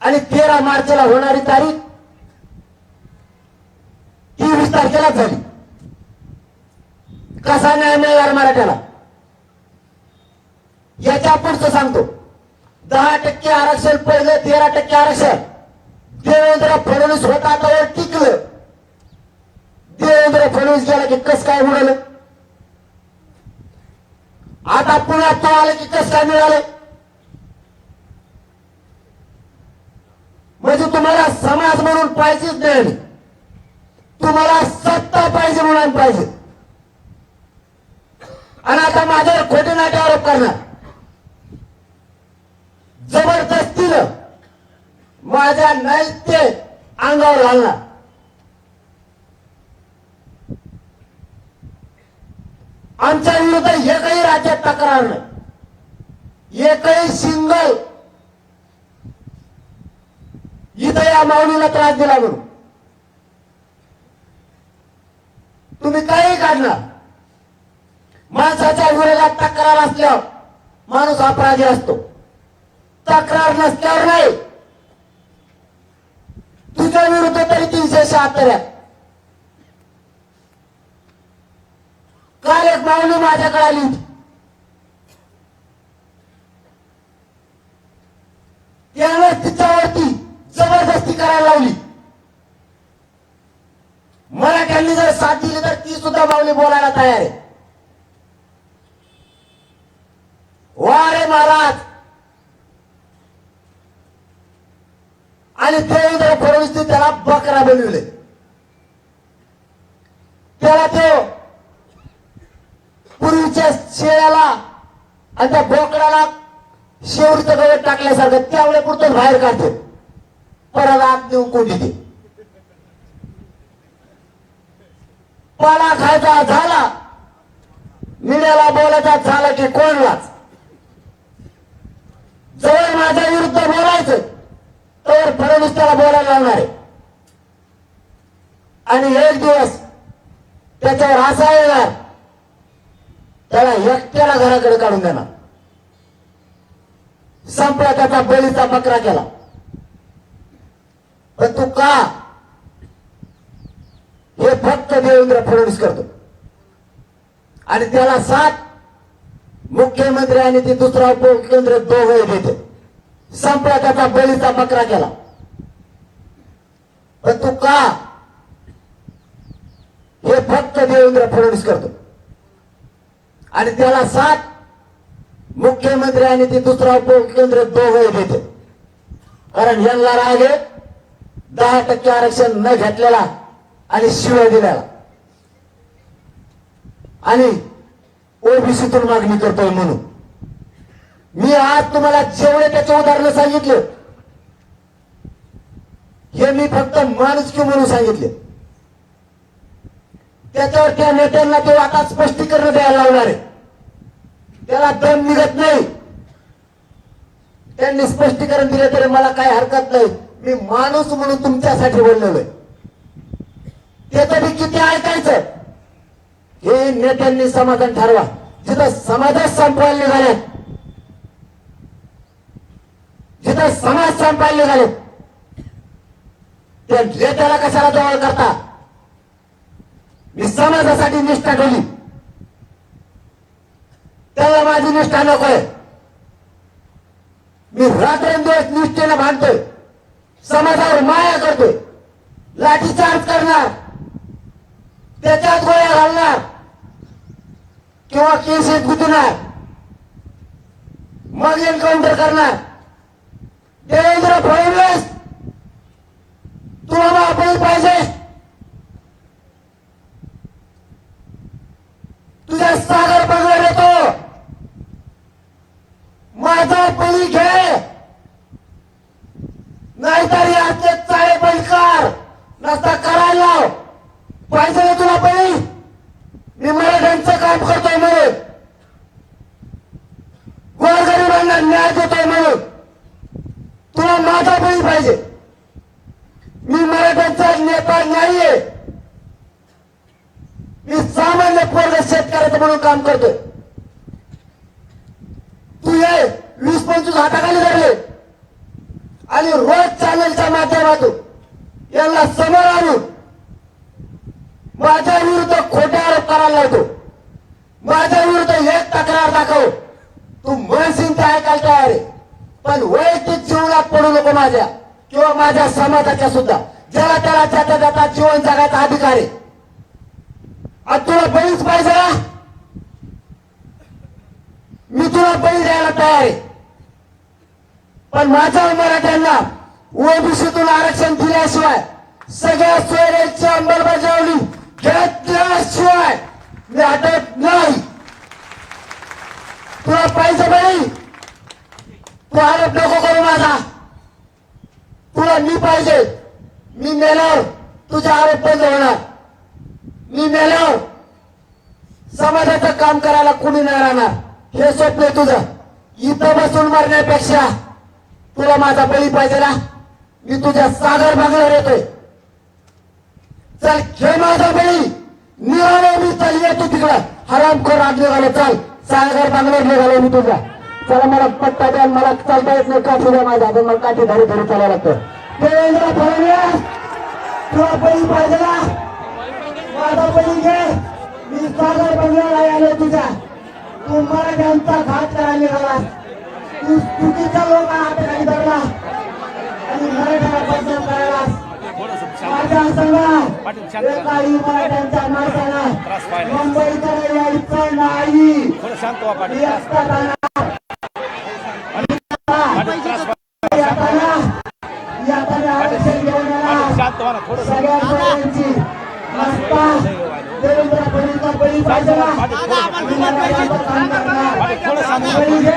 आणि तेरा मार्चला होणारी तारीख तेवीस तारखेलाच झाली. कसा न्याय मिळणार मराठ्याला? याच्या पुढचं सांगतो. दहा टक्के आरक्षण पडलं तेरा टक्के आरक्षण. देवेंद्र फडणवीस होता त्यावर टिकलं. देवेंद्र फडणवीस गेला की कस काय उडलं? आता पुण्यात तो आलं की कस काय मिळालं? म्हणजे तुम्हाला समाज म्हणून पाहिजेच नाही. तुम्हाला सत्ता पाहिजे म्हणून पाहिजे. आणि आता माझ्यावर खोटे नाटे आरोप करणार. जबरदस्तीनं माझ्या नैत्य अंगावर घालणार. आमच्या विरुद्ध एकही राज्यात तक्रार नाही. एकही सिंगल इथं या माऊलीला त्रास दिला म्हणून. तुम्ही काही काढणार. माणसाच्या विरोधात तक्रार असल्यावर माणूस अपराधी असतो. तक्रार नसल्यावर नाही. तुझ्या विरुद्ध तरी तीनशे शहात्तर आहे. काल एक माऊली माझ्याकडे आली होती. मराठ्यांनी जर साथ दिली तर ती सुद्धा माऊली बोलायला तयार आहे. वा रे महाराज. आणि देवेंद्र फडणवीसने त्याला बकरा बनविले. त्याला तो पूर्वीच्या शेळ्याला आणि त्या बोकडाला शेवटचं गवत टाकल्यासारखं त्यावेळे पुरतो बाहेर काढते. परत आत नेऊन कोंडी दे पाला खायचा झाला मीडियाला बोलायचा झाला की कोणलाच? जवळ माझ्या विरुद्ध बोलायचं तर फडणवीस त्याला बोलायला लावणार आहे. आणि एक दिवस त्याच्यावर असा येणार त्याला एकट्याला घराकडे काढून देणार. संपला त्याचा बळीचा बकरा केला पण तू का हे फक्त देवेंद्र फडणवीस करतो? आणि त्याला साथ मुख्यमंत्री आणि ती दुसरा उपमुख्यमंत्री दोघे देते संपला त्याचा बळीचा बकरा केला पण तू का हे फक्त देवेंद्र फडणवीस करतो? आणि त्याला साथ मुख्यमंत्री आणि ती दुसरा उपमुख्यमंत्री दोघे देते कारण यांना राग दहा टक्के आरक्षण न घेतलेला आणि शिवाय दिलेला. आणि ओबीसीतून मागणी करतोय म्हणून. मी आज तुम्हाला जेवढे त्याचे उदाहरण सांगितले हे मी फक्त माणुसकी म्हणून सांगितले. त्याच्यावर त्या नेत्यांना तो आता स्पष्टीकरण द्यायला लावणार आहे. त्याला दम निघत नाही. त्यांनी स्पष्टीकरण दिले तरी मला काही हरकत नाही. मी माणूस म्हणून तुमच्यासाठी बोललेलो आहे. त्याचं किती ऐकायचं? हे नेत्यांनी समाधान ठरवा. जिथं समाजच संपवायला झाले जिथं समाज संपायला निघाले त्या नेत्याला कशाला जवळ करता? मी समाजासाठी निष्ठा ठेवली. त्याला माझी निष्ठा नकोय. मी रात्रंदिवस निष्ठेनं भांडतोय. समाजावर माया करतोय. लाठीचार्ज करणार. त्याच्यात गोळ्या घालणार. किंवा केस केसेस गुतणार मग एन्काउंटर करणार. देवेंद्र फडणवीस तुला आपण पाहिजे. तुझ्या सागर बघणार येतो. माझा बळी घे. नाहीतर आजचे चाळे बळीकार नसता करायला पाहिजे तुला बळी मी मराठ्यांचं काम करतोय म्हणून गोरगरिबांना न्याय देतोय म्हणून तुला माझा बळी पाहिजे. मी मराठ्यांचा नेपाळ नाहीये. मी सामान्य पोरग शेतकऱ्याचं म्हणून काम करतोय. तू ये वीस पंचवीस हाताखाली धरले. आणि रोज चॅनलच्या माध्यमातून यांना समोर आणून माझ्या विरुद्ध खोटे आरोप करायला लावतो. माझ्या विरुद्ध एक तक्रार दाखव. तू म्हणशील ते ऐकायला तयार आहे. पण वैयक्तिक जीवनात पडू नको माझ्या. किंवा माझ्या समाजाच्या सुद्धा. ज्याला त्याला ज्याच्या जाता जीवन जगायचा अधिकार आहे. आज तुला बळीच पाहिजे ना? मी तुला बळी द्यायला तयार आहे. पण माझ्या मराठ्यांना ओबीसीतून आरक्षण दिल्याशिवाय सगळ्या सोयऱ्यांची अंमलबजावणी घेतल्याशिवाय मी हटत नाही. तुला पाहिजे बाई तू आरोप नको करू माझा. तुला मी पाहिजे. मी मेल्यावर तुझे आरोप बंद होणार. मी मेल्यावर समाजाचं काम करायला कुणी नाही राहणार. हे स्वप्न आहे तुझं. इथं बसून मरण्यापेक्षा तुला माझा बळी पाहिजे ना? मी तुझ्या सागर बंगल्यावर येतोय. चल घे माझा बळी. निघालो मी चल येतो तिकडं. हरामखोर आत निघालो चल. सागर बंगल्यावर निघालो मी तुझा चला मला पट्टा द्या मला चालता येत नाही. काठी द्या माझ्या पण मला काठी धरी धरी चालायला लागतं. देवेंद्र फडणवीस तुला बळी पाहिजे ना माझा घे मी सागर बंगल्याला आलो तुझ्या. तू मराठ्यांचा घात करायला निघाला. तू चुकीच्या लोकांना हाताखाली धरला. आणि मराठ्याला बदनाम करायला. माझ्या संघ एकाही मराठ्यांच्या माणसाला मुंबईकडे यायचं नाही थोडं शांत व्हा पाटील मी असताना येताना येताना आरक्षण घेऊन येणार शांत व्हा ना? थोडं सगळ्या सोयऱ्यांची रस्ता देवेंद्र फडणवीसचा बळी पाहिजे बळी घे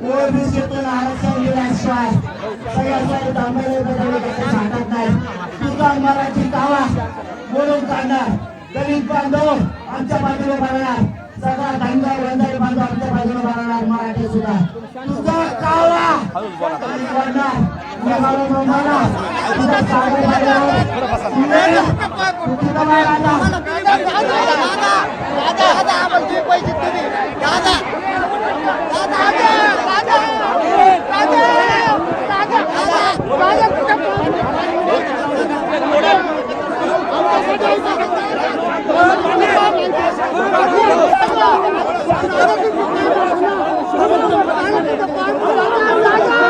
ओबीसीतून आरक्षण दिल्याशिवाय सगळ्या तांबडे बदलले सांगत नाही तुझा मराठी कावा बोलून काढणार दलित बांधव आमच्या बाजूने बांधणार सगळा धंदा वंदारी बांधव आमच्या बाजूने बांधणार मराठी सुद्धा तुझा कावा राजा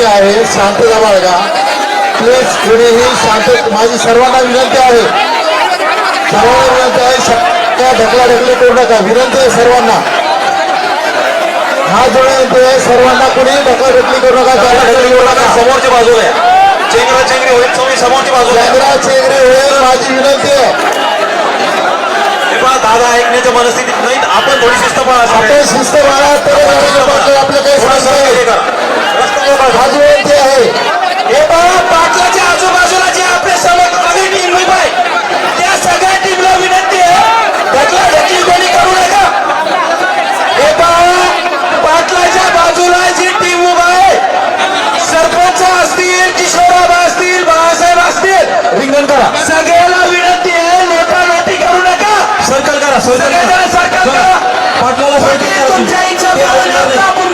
विनंती आहे शांतता बाळगा. प्लीज कुणीही शांत माझी सर्वांना विनंती आहे. सर्वांना विनंती आहे शक्य ढकला ढकली करू नका. विनंती आहे सर्वांना. हा जो विनंती आहे सर्वांना कुणीही ढकला ढकली करू नका. करू नका. समोरच्या बाजूला आहे चेंगरा चेंगरी होईल तुम्ही समोरची बाजूला आहे. चेंगरा चेंगरी होईल माझी विनंती आहे. दादा ऐकण्याच्या मनस्थितीत नाही आपण थोडी शिस्त पाळा. आपण शिस्त बाळा तर आपलं काही समस्या नाही माझी विनंती आहे. हे पाटलाच्या आजूबाजूला जे आपले समोर टीम आहे त्या सगळ्या टीमला विनंती आहे ढकला ढकली कोणी करू नका. हे पहा पाटलाच्या बाजूला जी टीम उभा आहे सरपंच असतील किशोराबा असतील बाळासाहेब असतील रिंगण करा. सगळ्याला विनंती आहे लोटा लोटी करू नका. सर्कल करा सर्कल करा. पाटलाला सर्कल करा. तुमच्या इच्छा ते आपण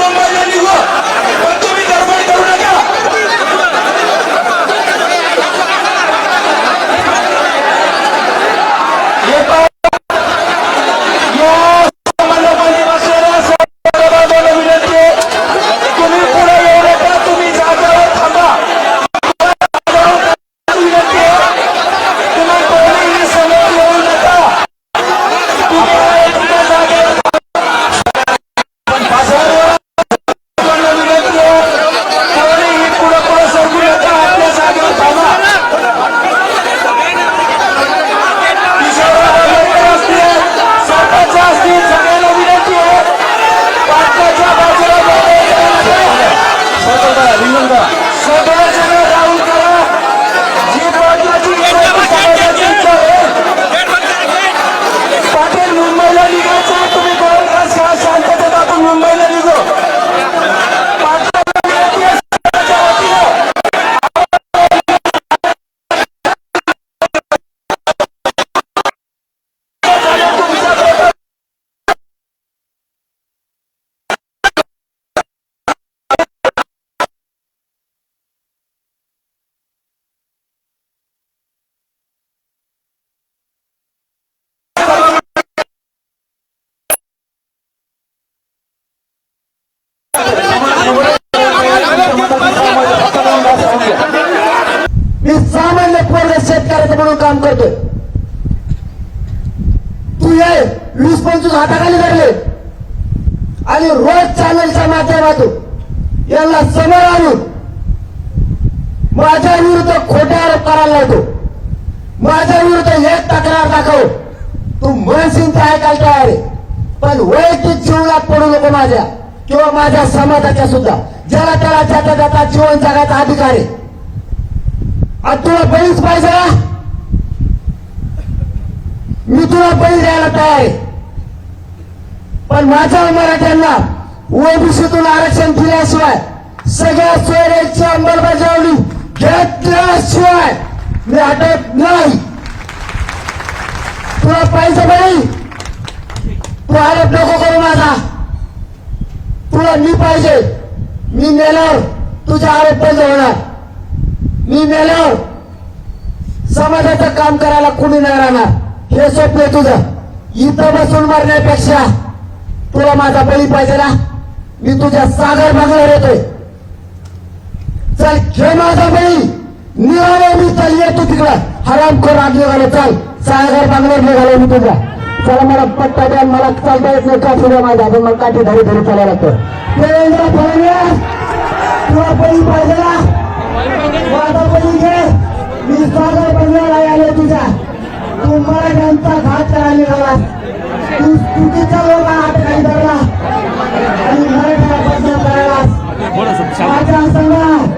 माध्यमातून समोर आणून माझ्या विरुद्ध खोटे आरोप करायला लावतो माझ्या विरुद्ध एक तक्रार दाखव. तू म्हणशील ते ऐकायला तयार आहे. पण वैयक्तिक जीवनात पडू नको माझ्या किंवा माझ्या समाजाच्या सुद्धा. ज्याला त्याला ज्याचा त्याचा जीवन जगाचा अधिकार आहे. आज तुला बळीच पाहिजे मी तुला बळी द्यायला तयार आहे. पण माझ्या मराठ्यांना ओबीसीतून आरक्षण दिल्याशिवाय सगळ्या सोयऱ्यांची अंमलबजावणी घेतल्याशिवाय मी हटत नाही. तुला पाहिजे बाई? तू आरोप नको करू माझा. तुला मी पाहिजे. मी मेल्यावर तुझे आरोप बंद होणार. मी मेल्यावर समाजाचं काम करायला कुणी नाही राहणार. हे स्वप्न आहे तुझं. इथं बसून मरण्यापेक्षा तुला माझा बळी पाहिजे ना? मी तुझ्या सागर बंगल्यावर येतोय. चल घे माझा बळी निघालो मी चल येतो तिकडं. हराम खोर आग निघालो चल. सागर बंगल्यावर निघालो मी तुझ्या चला मला पट्टा द्या मला चालता येत नाही. काठी द्या माझ्या पण मला काठी धरी धरी चालायला लागतं. देवेंद्र फडणवीस तुला पाहिजे माझा घे. मी सागर बंगल्याला आलो तुझ्या. तू मराठ्यांचा घात करायला निघालास तू चुकीच्या लोकांना अटकाई धरला आणि मराठ्याला बदनाम करायलास माझ्या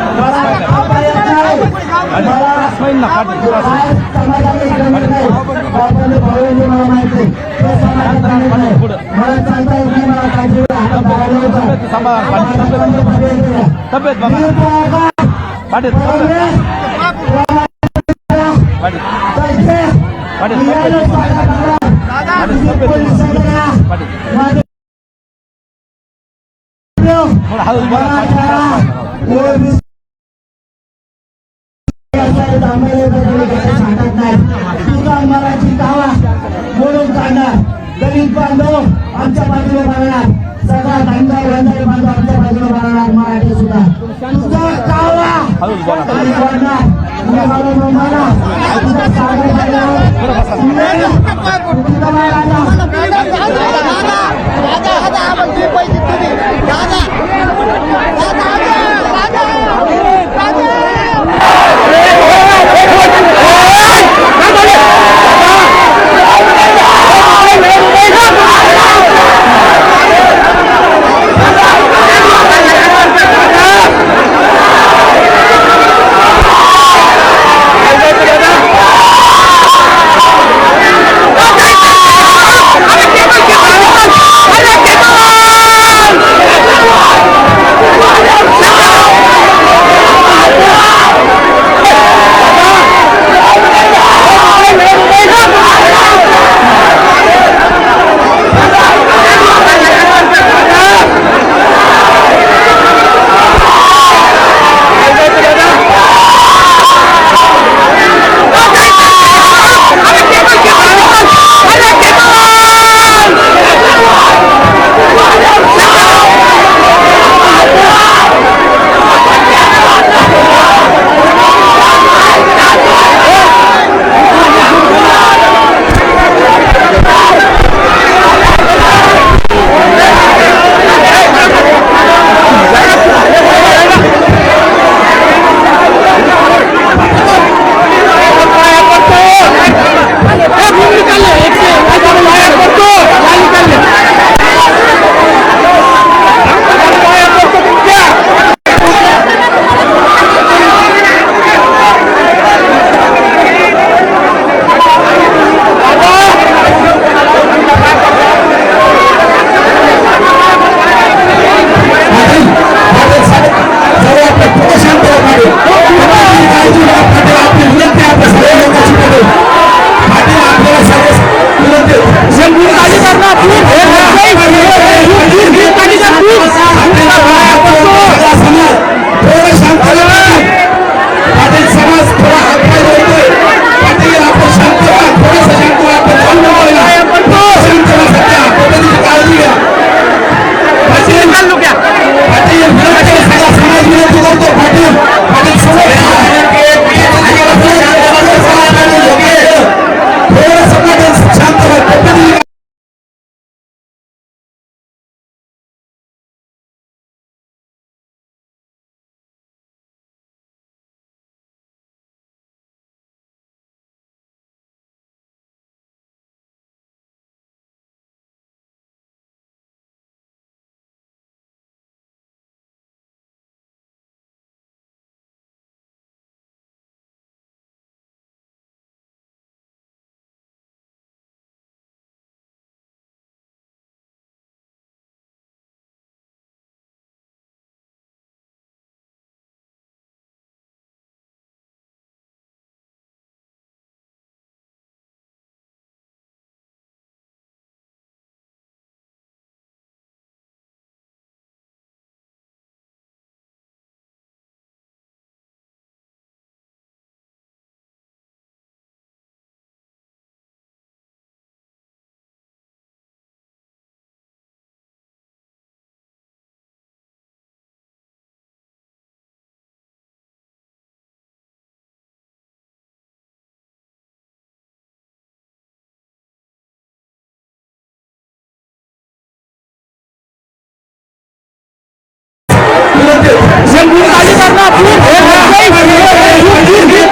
राहा. बळी घे. प्लीज पाटील थोडं शांत राहा सागर बंगल्यावर यायला थोडं शांत शांत राहा मी तुझा सागर बंगल्यावर यायला मला खाता येत नाही मला त्रास होईल ना पाटील थोडं काय समाजाने गणित नाही बापाने नाही मला मराठी गावा बोलून काढणार दलित बांधव आमच्या बाजूला मारणार सगळा धंदा धंदा बांधव आमच्या बाजूला मारणार मराठी सुद्धा तुझा कावा दलित बांधणार तुझ्या बाजूला मारणार तुझा सागर दादा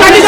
काढी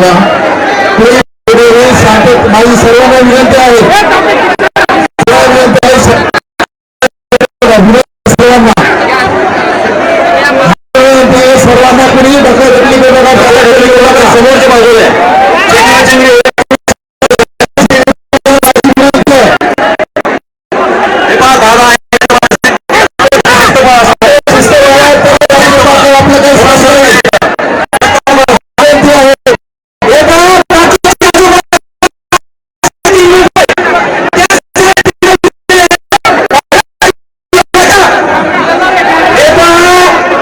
बघा. माझी सर्वांना विनंती आहे.